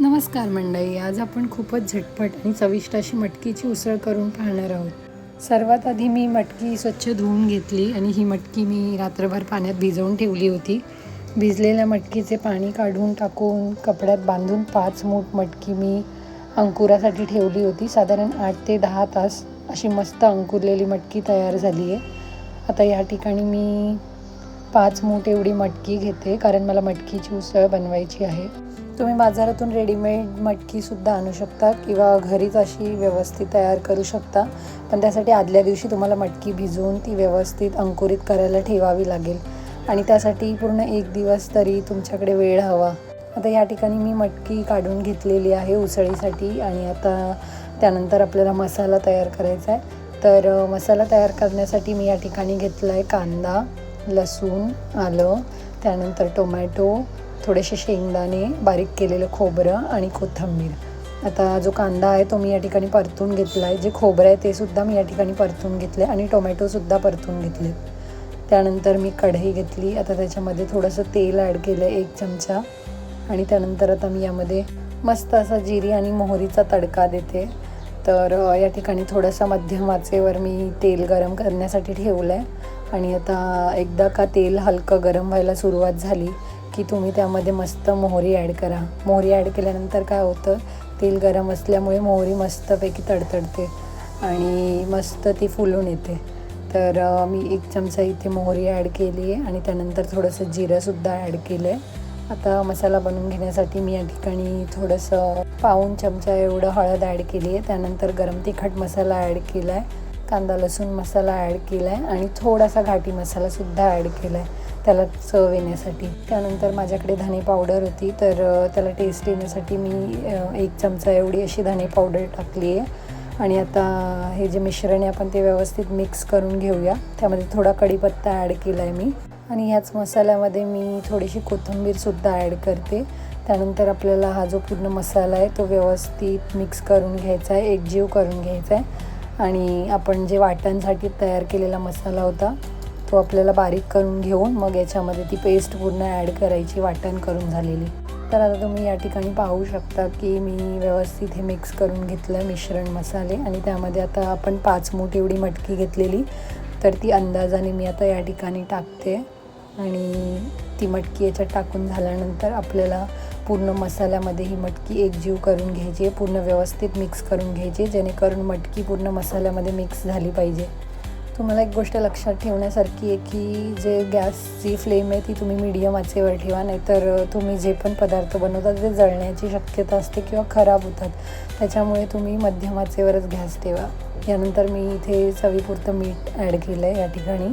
नमस्कार मंडळी आज आपण खूपच झटपट आणि चविष्ट अशी मटकीची उसळ करून पाहणार आहोत. सर्वात आधी मी मटकी स्वच्छ धुवून घेतली आणि ही मटकी मी रात्रभर पाण्यात भिजवून ठेवली होती. भिजलेल्या मटकीचे पाणी काढून टाकून कपड्यात बांधून पाच मूठ मटकी मी अंकुरासाठी ठेवली होती. साधारण आठ ते दहा तास अशी मस्त अंकुरलेली मटकी तयार झाली आहे. आता या ठिकाणी मी पाच मूठ एवढी मटकी घेते कारण मला मटकीची उसळ बनवायची आहे. तुम्ही बाजारातून रेडीमेड मटकीसुद्धा आणू शकता किंवा घरीच अशी व्यवस्थित तयार करू शकता. पण त्यासाठी आदल्या दिवशी तुम्हाला मटकी भिजवून ती व्यवस्थित अंकुरित करायला ठेवावी लागेल. आणि त्यासाठी पूर्ण एक दिवस तरी तुमच्याकडे वेळ हवा. आता या ठिकाणी मी मटकी काढून घेतलेली आहे उसळीसाठी आणि आता त्यानंतर आपल्याला मसाला तयार करायचा आहे. तर मसाला तयार करण्यासाठी मी या ठिकाणी घेतला आहे कांदा लसूण आलं त्यानंतर टोमॅटो थोडेसे शेंगदाणे बारीक केलेलं खोबरं आणि कोथिंबीर. आता जो कांदा आहे तो मी या ठिकाणी परतून घेतला आहे जे खोबरं आहे ते सुद्धा मी या ठिकाणी परतून घेतले आणि टोमॅटोसुद्धा परतून घेतले त्यानंतर मी कढई घेतली. आता त्याच्यामध्ये थोडंसं तेल ॲड केलं आहे एक चमचा. आणि त्यानंतर आता मी यामध्ये मस्त असा जिरी आणि मोहरीचा तडका देते. तर या ठिकाणी थोडंसं मध्यम आचेवर मी तेल गरम करण्यासाठी ठेवलं आहे आणि आता एकदा का तेल हलकं गरम व्हायला सुरुवात झाली की तुम्ही त्यामध्ये मस्त मोहरी ॲड करा. मोहरी ॲड केल्यानंतर काय होतं तेल गरम असल्यामुळे मोहरी मस्तपैकी तडतडते आणि मस्त ती फुलून येते. तर मी एक चमचा इथे मोहरी ॲड केली आहे आणि त्यानंतर थोडंसं जिरंसुद्धा ॲड केलं आहे आता मसाला बनवून घेण्यासाठी मी या ठिकाणी थोडंसं पाऊन चमचा एवढं हळद ॲड केली आहे. त्यानंतर गरम तिखट मसाला ॲड केला आहे कांदा लसूण मसाला ॲड केला आहे आणि थोडासा घाटी मसालासुद्धा ॲड केला आहे त्याला चव येण्यासाठी. त्यानंतर माझ्याकडे धणे पावडर होती तर त्याला टेस्ट येण्यासाठी मी एक चमचा एवढी अशी धणे पावडर टाकली आहे. आणि आता हे जे मिश्रण आहे आपण ते व्यवस्थित मिक्स करून घेऊया. त्यामध्ये थोडा कढीपत्ता ॲड केला आहे मी. आणि ह्याच मसाल्यामध्ये मी थोडीशी कोथिंबीरसुद्धा ॲड करते. त्यानंतर आपल्याला हा जो पूर्ण मसाला आहे तो व्यवस्थित मिक्स करून घ्यायचा आहे. एकजीव करून घ्यायचा आहे. आणि आपण जे वाटणसाठी तयार केलेला मसाला होता तो आपल्याला बारीक करून घेऊन मग याच्यामध्ये ती पेस्ट पूर्ण ॲड करायची वाटण करून झालेली. तर आता तुम्ही या ठिकाणी पाहू शकता की मी व्यवस्थित हे मिक्स करून घेतलं मिश्रण मसाले आणि त्यामध्ये आता आपण पाच मूठ एवढी मटकी घेतलेली. तर ती अंदाजाने मी आता या ठिकाणी टाकते आणि ती मटकी याच्यात टाकून झाल्यानंतर आपल्याला पूर्ण मसाल्यामध्ये ही मटकी एकजीव करून घ्यायची आहे पूर्ण व्यवस्थित मिक्स करून घ्यायची जेणेकरून मटकी पूर्ण मसाल्यामध्ये मिक्स झाली पाहिजे. तुम्हाला एक गोष्ट लक्षात ठेवण्यासारखी आहे की जे गॅसची फ्लेम आहे ती तुम्ही मीडियम आचेवर ठेवा नाहीतर तुम्ही जे पण पदार्थ बनवता ते जळण्याची शक्यता असते किंवा खराब होतात. त्याच्यामुळे तुम्ही मध्यम आचेवरच गॅस ठेवा. यानंतर मी इथे चवीपुरतं मीठ ॲड केलं आहे या ठिकाणी.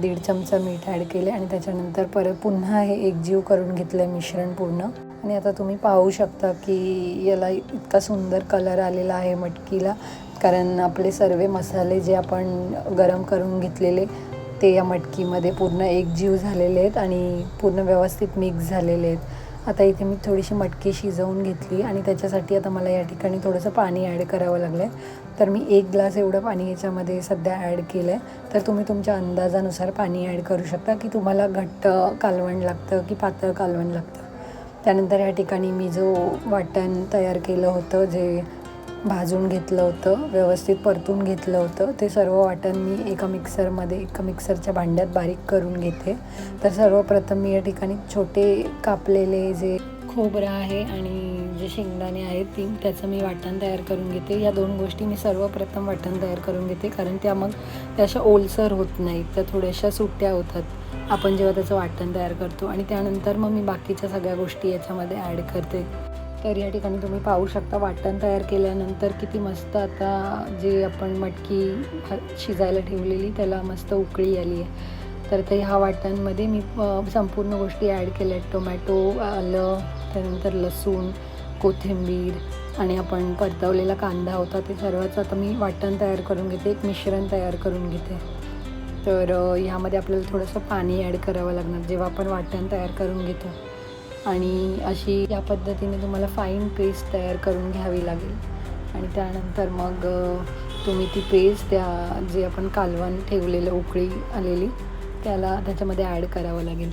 दीड चमचा मीठ ॲड केलं आहे आणि त्याच्यानंतर परत पुन्हा हे एकजीव करून घेतलं आहे मिश्रण पूर्ण. आणि आता तुम्ही पाहू शकता की याला इतका सुंदर कलर आलेला आहे मटकीला. कारण आपले सर्व मसाले जे आपण गरम करून घेतलेले ते या मटकीमध्ये पूर्ण एकजीव झालेले आहेत आणि पूर्ण व्यवस्थित मिक्स झालेले आहेत. आता इथे मी थोडीशी मटकी शिजवून घेतली आणि त्याच्यासाठी आता मला या ठिकाणी थोडंसं पाणी ॲड करावं लागलं आहे तर मी एक ग्लास एवढं पाणी याच्यामध्ये सध्या ॲड केलं आहे तर तुम्ही तुमच्या अंदाजानुसार पाणी ॲड करू शकता की तुम्हाला घट्ट कालवण लागतं की पातळ कालवण लागतं? त्यानंतर या ठिकाणी मी जो वाटण तयार केलं होतं जे भाजून घेतलं होतं व्यवस्थित परतून घेतलं होतं. ते सर्व वाटण मी एका मिक्सरमध्ये एका मिक्सरच्या भांड्यात बारीक करून घेते. तर सर्वप्रथम मी या ठिकाणी छोटे कापलेले जे खोबरं आहे आणि जे शेंगदाणे आहेत ती त्याचं मी वाटण तयार करून घेते. या दोन गोष्टी मी सर्वप्रथम वाटण तयार करून घेते कारण त्या मग त्या अशा ओलसर होत नाहीत त्या थोड्याशा सुट्ट्या होतात. आपण जेव्हा त्याचं वाटण तयार करतो आणि त्यानंतर मग मी बाकीच्या सगळ्या गोष्टी याच्यामध्ये ॲड करते. तर या ठिकाणी तुम्ही पाहू शकता वाटण तयार केल्यानंतर किती मस्त आता जे आपण मटकी शिजायला ठेवलेली त्याला मस्त उकळी आली आहे. तर ते ह्या वाटणमध्ये मी संपूर्ण गोष्टी ॲड केल्या आहेत. टोमॅटो आलं त्यानंतर लसूण कोथिंबीर आणि आपण परतवलेला कांदा होता ते सर्वच आता मी वाटण तयार करून घेते एक मिश्रण तयार करून घेते. तर ह्यामध्ये आपल्याला थोडंसं पाणी ॲड करावं लागणार जेव्हा आपण वाटण तयार करून घेतो. आणि अशी या पद्धतीने तुम्हाला फाईन पेस्ट तयार करून घ्यावी लागेल. आणि त्यानंतर मग तुम्ही ती पेस्ट त्या जे आपण कालवण ठेवलेलं उकळी आलेली त्याला त्याच्यामध्ये ॲड करावं लागेल.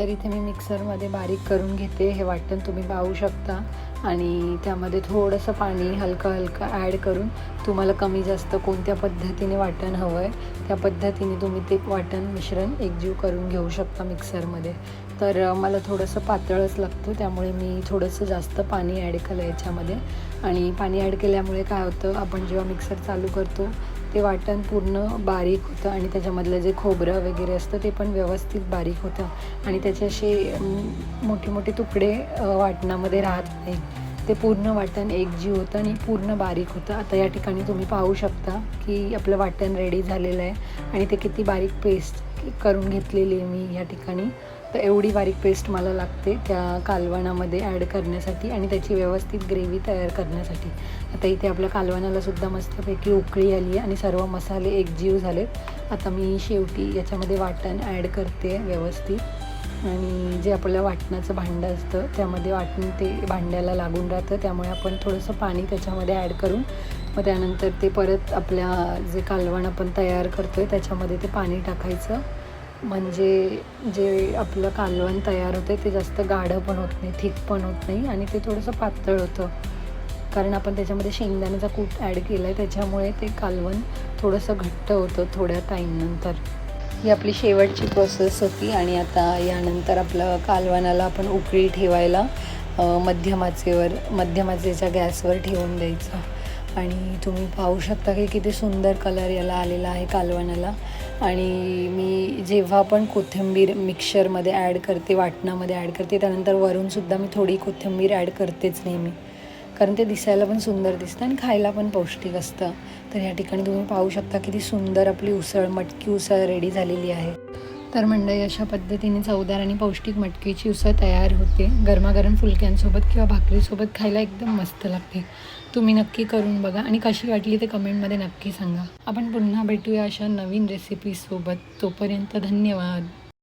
तर इथे मी मिक्सरमध्ये बारीक करून घेते हे वाटण तुम्ही पाहू शकता. आणि त्यामध्ये थोडंसं पाणी हलकं हलकं ॲड करून तुम्हाला कमी जास्त कोणत्या पद्धतीने वाटण हवं आहे त्या पद्धतीने तुम्ही ते वाटण मिश्रण एकजीव करून घेऊ शकता मिक्सरमध्ये. तर मला थोडंसं पातळच लागतं त्यामुळे मी थोडंसं जास्त पाणी ॲड केलं याच्यामध्ये. आणि पाणी ॲड केल्यामुळे काय होतं आपण जेव्हा मिक्सर चालू करतो ते वाटण पूर्ण बारीक होतं आणि त्याच्यामधलं जे खोबरं वगैरे असतं ते पण व्यवस्थित बारीक होतं. आणि त्याचे असे मोठे मोठे तुकडे वाटणामध्ये राहत नाही. ते पूर्ण वाटण एकजीव होतं आणि पूर्ण बारीक होतं. आता या ठिकाणी तुम्ही पाहू शकता की आपलं वाटण रेडी झालेलं आहे. आणि ते किती बारीक पेस्ट करून घेतलेली आहे मी या ठिकाणी. तर एवढी बारीक पेस्ट मला लागते त्या कालवणामध्ये ॲड करण्यासाठी आणि त्याची व्यवस्थित ग्रेव्ही तयार करण्यासाठी. आता इथे आपल्या कालवणालासुद्धा मस्तपैकी उकळी आली आहे आणि सर्व मसाले एकजीव झालेत. आता मी शेवटी याच्यामध्ये वाटण ॲड करते व्यवस्थित. आणि जे आपलं वाटणाचं भांडं असतं त्यामध्ये वाटण ते भांड्याला लागून राहतं. त्यामुळे आपण थोडंसं पाणी त्याच्यामध्ये ॲड करून मग त्यानंतर ते परत आपल्या जे कालवण आपण तयार करतो आहे त्याच्यामध्ये ते पाणी टाकायचं. म्हणजे जे आपलं कालवण तयार होते ते जास्त गाढं पण होत नाही थिक पण होत नाही आणि ते थोडंसं पातळ होतं. कारण आपण त्याच्यामध्ये शेंगदाण्याचा कूट ॲड केला आहे त्याच्यामुळे ते कालवण थोडंसं घट्ट होतं थोड्या टाईमनंतर ही आपली शेवटची प्रोसेस होती आणि आता यानंतर आपलं कालवणाला आपण उकळी ठेवायला मध्यमाचेवर मध्यमाचेच्या गॅसवर ठेवून द्यायचं. आणि तुम्ही पाहू शकता की किती सुंदर कलर याला आलेला आहे कालवणाला. आणि मी जेव्हा पण कोथिंबीर मिक्सरमध्ये ॲड करते वाटणामध्ये ॲड करते त्यानंतर वरूनसुद्धा मी थोडी कोथिंबीर ॲड करतेच नेहमी. कारण ते दिसायला पण सुंदर दिसतं आणि खायला पण पौष्टिक असतं. तर या ठिकाणी तुम्ही पाहू शकता किती सुंदर आपली उसळ मटकी उसळ रेडी झालेली आहे. तर मंडळी अशा पद्धतीने चवदार आणि पौष्टिक मटकीची उसळ तयार होते. गरमागरम फुलक्यांसोबत किंवा भाकरीसोबत खायला एकदम मस्त लागते. तुम्ही नक्की करून बघा आणि कशी वाटली ते कमेंटमध्ये नक्की सांगा. आपण पुन्हा भेटूया अशा नवीन रेसिपीसोबत तोपर्यंत धन्यवाद.